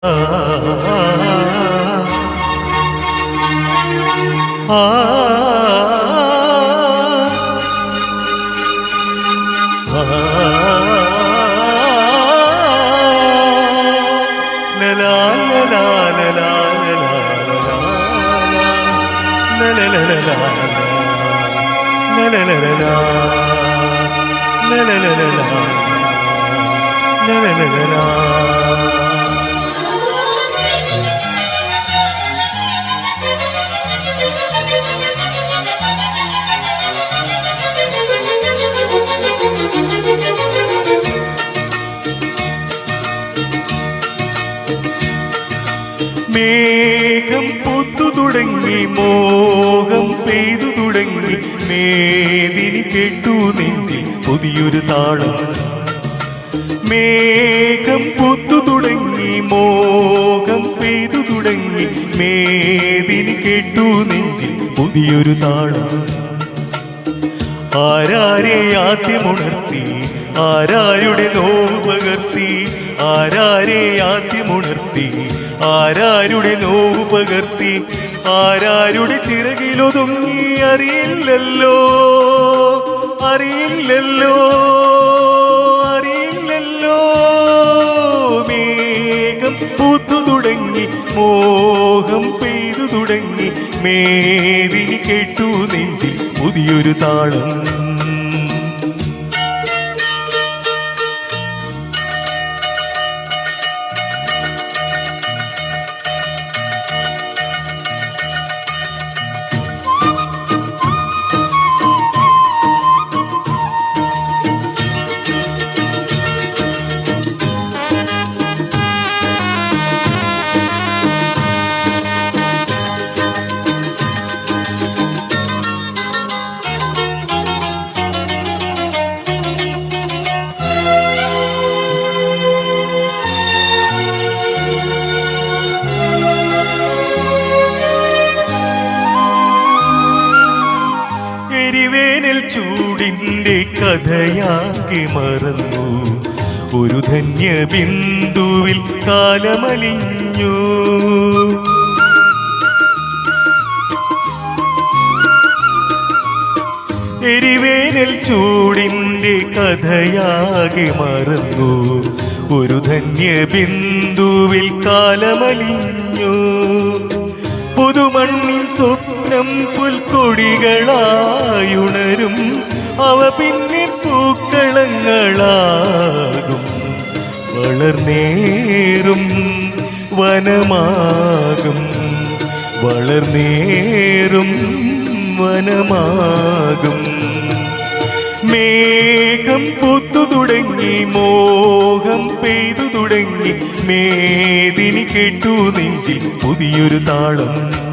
ఆ La la la la la മേഘം പൂത്തു തുടങ്ങി മോഹം പെയ്തു തുടങ്ങി. മേദിനി കേട്ടു നെഞ്ചിൽ പുതിയൊരു താളം. മേഘം പൂത്തു തുടങ്ങി മോഹം പെയ്തു തുടങ്ങി. മേദിനി കേട്ടു നെഞ്ചിൽ പുതിയൊരു താളം. ആരാരെ ആദ്യമുണർത്തി ആരാരുടെ നോവ് പകർത്തി ആരാരെ ആദ്യമുണർത്തി ആരാരുടെ നോവ് പകർത്തി ആരാരുടെ ചിറകിലൊതുങ്ങി അറിയില്ലല്ലോ. അറിയില്ലല്ലോ. അറിയില്ലല്ലോ. മേഘം പൂത്തു തുടങ്ങി മോഹം പെയ്തു തുടങ്ങി മേദിനി കേട്ടു നെഞ്ചിൽ പുതിയൊരു താളം. ചൂടിന്റെ കഥയാക്കി മറന്നു. ഒരു ധന്യ ബിന്ദുവിൽ കാലമലിഞ്ഞു. എരിവേനൽ ചൂടിന്റെ കഥയാകെ മറന്നു. ഒരു ധന്യ ബിന്ദുവിൽ കാലമലിഞ്ഞു. പുതുമണ്ണിൻ സ്വപ്നം പുൽക്കൊടികളായുണരും. അവ പിന്നെ പൂക്കളങ്ങളാകും. വളർന്നേറും വനമാകും. വളർന്നേറും വനമാകും. മേഘം പൂത്തു തുടങ്ങി മോഹം പെയ്തു തുടങ്ങി. മേദിനി കേട്ടു നെഞ്ചിൽ പുതിയൊരു താളം.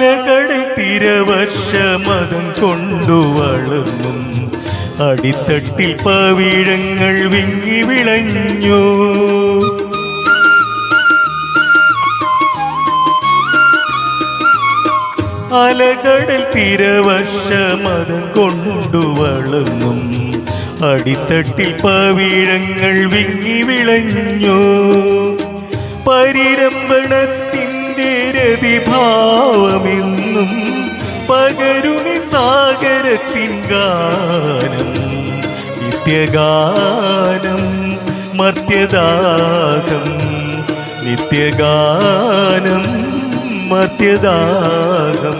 അലകടൽ തിരവർഷമതം കൊണ്ടു വളർന്നും അടിത്തട്ടിൽ പവിഴങ്ങൾ വിങ്ങി വിളഞ്ഞു. അലകടൽ തിരവർഷമതം കൊണ്ടു വളർന്നും അടിത്തട്ടിൽ പവിഴങ്ങൾ വിങ്ങി വിളഞ്ഞു. പരിരംഭണത്തിന്റെ രതിഭാവമെന്നും പകരുണി സാഗരത്തിൻ ഗാനം. നിത്യഗാനം മർത്യദാകം നിത്യഗാനം മർത്യദാകം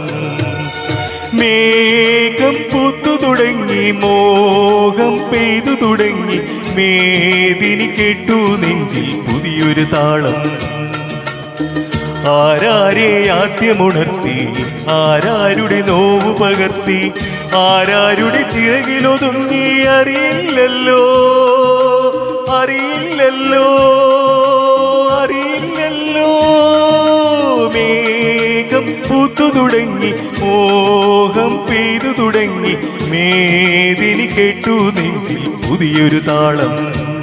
മേഘം പൂത്തു തുടങ്ങി മോഹം പെയ്തു തുടങ്ങി മേദിനി കേട്ടു നെഞ്ചിൽ പുതിയൊരു താളം. ആരാരെ ആദ്യമുണർത്തി? ആരാരുടെ നോവ് പകർത്തി? ആരാരുടെ ചിറകിലൊതുങ്ങി? അറിയില്ലല്ലോ. അറിയില്ലല്ലോ. അറിയില്ലല്ലോ. മേഘം പൂത്തു തുടങ്ങി. മോഹം പെയ്തു തുടങ്ങി. മേദിനി കേട്ടു നെഞ്ചിൽ പുതിയൊരു താളം.